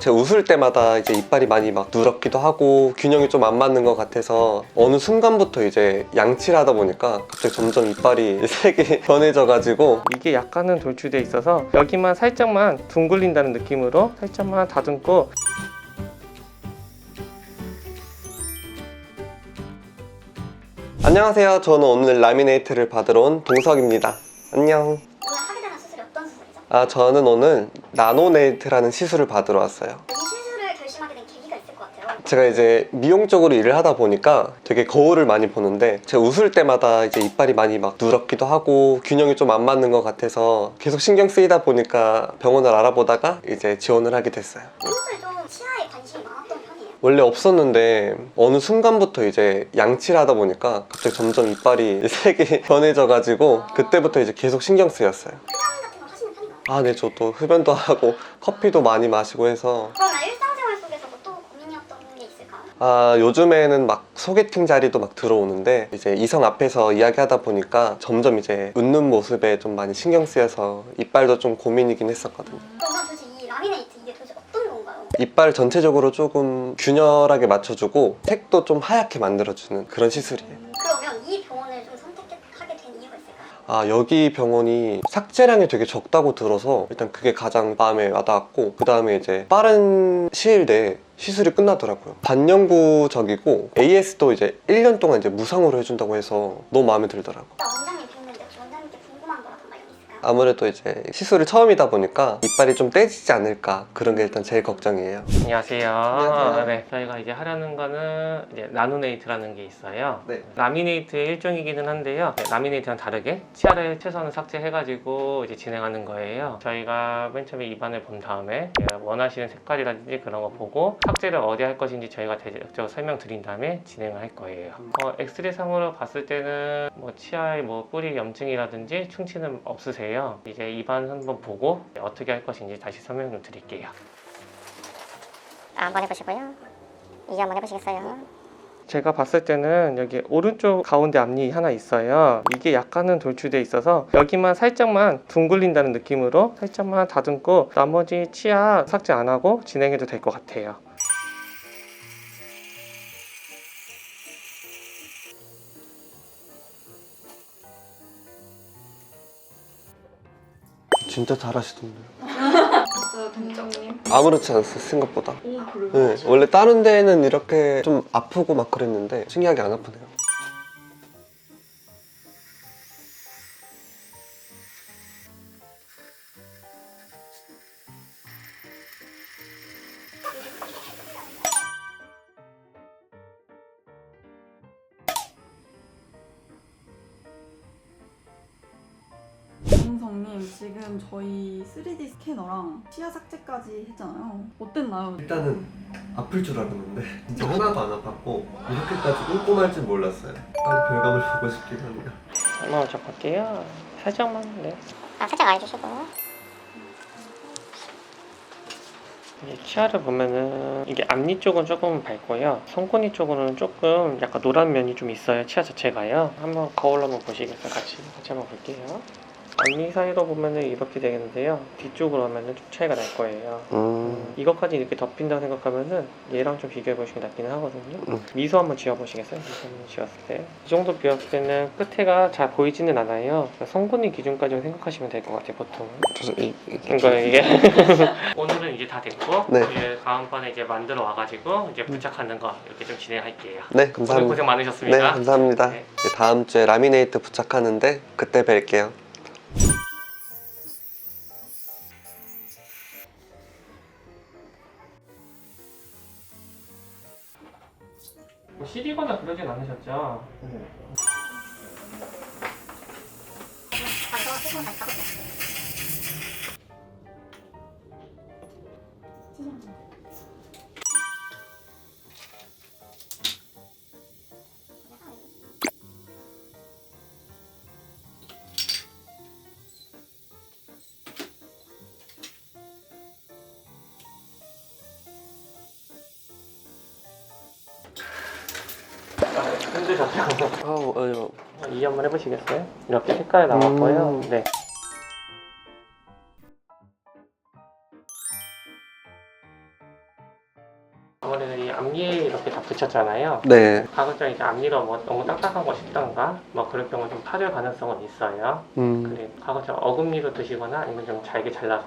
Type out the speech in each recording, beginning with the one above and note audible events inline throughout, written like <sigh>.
제가 웃을 때마다 이제 이빨이 많이 막 누렇기도 하고 균형이 좀 안 맞는 것 같아서 어느 순간부터 이제 양치를 하다 보니까 갑자기 점점 이빨이 <laughs> 색이 변해져가지고 이게 약간은 돌출돼 있어서 여기만 살짝만 둥글린다는 느낌으로 살짝만 다듬고 안녕하세요. 저는 오늘 라미네이트를 받으러 온 동석입니다. 안녕. 아 저는 오늘 나노네이트라는 시술을 받으러 왔어요. 이 시술을 결심하게 된 계기가 있을 것 같아요. 제가 이제 미용 쪽으로 일을 하다 보니까 되게 거울을 많이 보는데 제가 웃을 때마다 이제 이빨이 많이 막 누렇기도 하고 균형이 좀 안 맞는 것 같아서 계속 신경 쓰이다 보니까 병원을 알아보다가 이제 지원을 하게 됐어요. 평소에 좀 치아에 관심이 많았던 편이에요. 원래 없었는데 어느 순간부터 이제 양치를 하다 보니까 갑자기 점점 이빨이 <laughs> 색이 변해져가지고 그때부터 이제 계속 신경 쓰였어요. 흡연 아, 네, 저도 흡연도 하고 커피도 많이 마시고 해서 그러면 일상생활 속에서 뭐또 고민이었던 게 있을까요? 아, 요즘에는 막 소개팅 자리도 막 들어오는데 이제 이성 앞에서 이야기하다 보니까 점점 이제 웃는 모습에 좀 많이 신경 쓰여서 이빨도 좀 고민이긴 했었거든요. 그러면 도대체 이 라미네이트 이게 도대체 어떤 건가요? 이빨 전체적으로 조금 균열하게 맞춰주고 색도 좀 하얗게 만들어주는 그런 시술이에요. 그러면 이 병원을 좀 선택하게 된 이유가 있을까요? 아, 여기 병원이 삭제량이 되게 적다고 들어서 일단 그게 가장 마음에 와닿았고 그 다음에 이제 빠른 시일 내에 시술이 끝나더라고요. 반영구적이고 AS도 이제 1년 동안 이제 무상으로 해준다고 해서 너무 마음에 들더라고. 요 아무래도 이제 시술이 처음이다 보니까 이빨이 좀 떼지지 않을까 그런 게 일단 제일 걱정이에요. 안녕하세요. 안녕하세요. 네, 저희가 이제 하려는 거는 이제 나노네이트라는 게 있어요. 네. 라미네이트의 일종이기는 한데요. 네, 라미네이트랑 다르게 치아를 최소한 삭제해가지고 이제 진행하는 거예요. 저희가 맨 처음에 입안을 본 다음에 원하시는 색깔이라든지 그런 거 보고 삭제를 어디 할 것인지 저희가 대략적으로 설명드린 다음에 진행을 할 거예요. 어, 엑스레이 상으로 봤을 때는 뭐 치아에 뭐 뿌리 염증이라든지 충치는 없으세요. 이제 입안 한번 보고 어떻게 할 것인지 다시 설명 좀 드릴게요. 아, 한번 해보시고요. 이제 한번 해보시겠어요? 제가 봤을 때는 여기 오른쪽 가운데 앞니 하나 있어요. 이게 약간은 돌출돼 있어서 여기만 살짝만 둥글린다는 느낌으로 살짝만 다듬고 나머지 치아 삭제 안 하고 진행해도 될 것 같아요. 진짜 잘하시던데요. 됐어요, 동정님. 아무렇지 않았어요 생각보다. 오, 그래요? 네, 원래 다른 데는 이렇게 좀 아프고 막 그랬는데 신기하게 안 아프네요. 동성님, 지금 저희 3D 스캐너랑 치아 삭제까지 했잖아요. 어땠나요? 일단은 아플 줄 알았는데 진짜 하나도 안 아팠고 이렇게까지 꼼꼼할 줄 몰랐어요. 빨리 결과물 보고 싶긴 합니다. 한번 접할게요. 살짝만 네. 아, 살짝 알려주시고. 이제 치아를 보면은 이게 앞니 쪽은 조금 밝고요. 손꼬니 쪽으로는 조금 약간 노란 면이 좀 있어요. 치아 자체가요. 한번 거울로 한번 보시겠어요? 같이 같이 한번 볼게요. 앞니 사이로 보면은 이렇게 되겠는데요. 뒤쪽으로 하면은 좀 차이가 날 거예요. 음, 이것까지 이렇게 덮인다고 생각하면은 얘랑 좀 비교해 보시는 게 낫긴 하거든요. 음. 미소 한번 지어보시겠어요? 미소 한번 지었을 때. 이 정도 비었을 때는 끝에가 잘 보이지는 않아요. 성분이 기준까지 생각하시면 될 것 같아요, 보통. 저, 이, 이, 그러니까 이게 <laughs> 오늘은 이제 다 됐고 네. 이제 다음번에 이제 만들어 와가지고 이제 부착하는 거 이렇게 좀 진행할게요. 네, 오늘 감사합니다. 고생 네, 많으셨습니다. 감사합니다. 네. 이제 다음 주에 라미네이트 부착하는데 그때 뵐게요. 뭐 시리거나 그러진 않으셨죠? 힘 드셨죠? 아우, 어휴. 이 한번 해보시겠어요? 이렇게 색깔 나왔고요. 음. 네. 아무래도 이 앞니에 이렇게 다 붙였잖아요. 네. 가급적 이제 앞니가 뭐 너무 딱딱한 거 싶던가 뭐 그럴 경우 좀 파질 가능성은 있어요. 음. 그래 가급적 어금니로 드시거나 아니면 좀 잘게 잘라서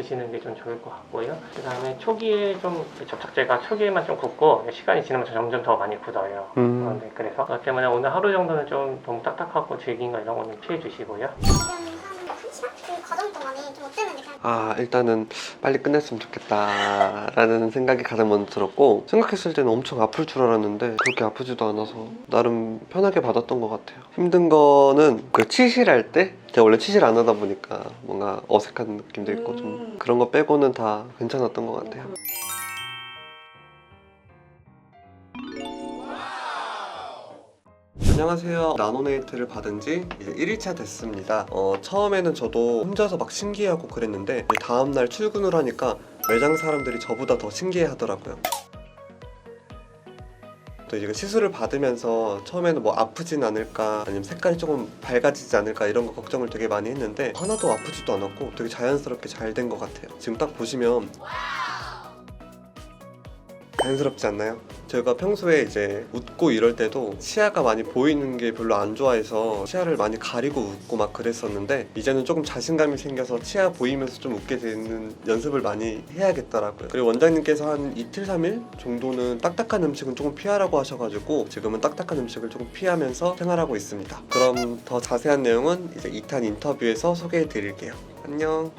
드시는 게 좀 좋을 것 같고요. 그 다음에 초기에 좀 접착제가 초기에만 좀 굳고 시간이 지나면서 점점 더 많이 굳어요. 음. 어, 네, 그래서 그것 때문에 오늘 하루 정도는 좀 너무 딱딱하고 질긴 거 이런 거는 피해 주시고요. 좀 어땠는지 아 일단은 빨리 끝냈으면 좋겠다라는 생각이 가장 먼저 들었고 생각했을 때는 엄청 아플 줄 알았는데 그렇게 아프지도 않아서 나름 편하게 받았던 것 같아요. 힘든 거는 그 치실할 때 제가 원래 치실 안 하다 보니까 뭔가 어색한 느낌도 있고 좀 음. 그런 거 빼고는 다 괜찮았던 것 같아요 안녕하세요. 나노네이트를 받은 지 이제 1일차 됐습니다. 어, 처음에는 저도 혼자서 막 신기해하고 그랬는데 다음날 출근을 하니까 매장 사람들이 저보다 더 신기해 하더라고요. 또 이제 시술을 받으면서 처음에는 뭐 아프진 않을까 아니면 색깔이 조금 밝아지지 않을까 이런 거 걱정을 되게 많이 했는데 하나도 아프지도 않았고 되게 자연스럽게 잘 된 것 같아요. 지금 딱 보시면 자연스럽지 않나요? 제가 평소에 이제 웃고 이럴 때도 치아가 많이 보이는 게 별로 안 좋아해서 치아를 많이 가리고 웃고 막 그랬었는데 이제는 조금 자신감이 생겨서 치아 보이면서 좀 웃게 되는 연습을 많이 해야겠더라고요. 그리고 원장님께서 한 이틀, 삼일 정도는 딱딱한 음식은 조금 피하라고 하셔가지고 지금은 딱딱한 음식을 조금 피하면서 생활하고 있습니다. 그럼 더 자세한 내용은 이제 2탄 인터뷰에서 소개해 드릴게요. 안녕.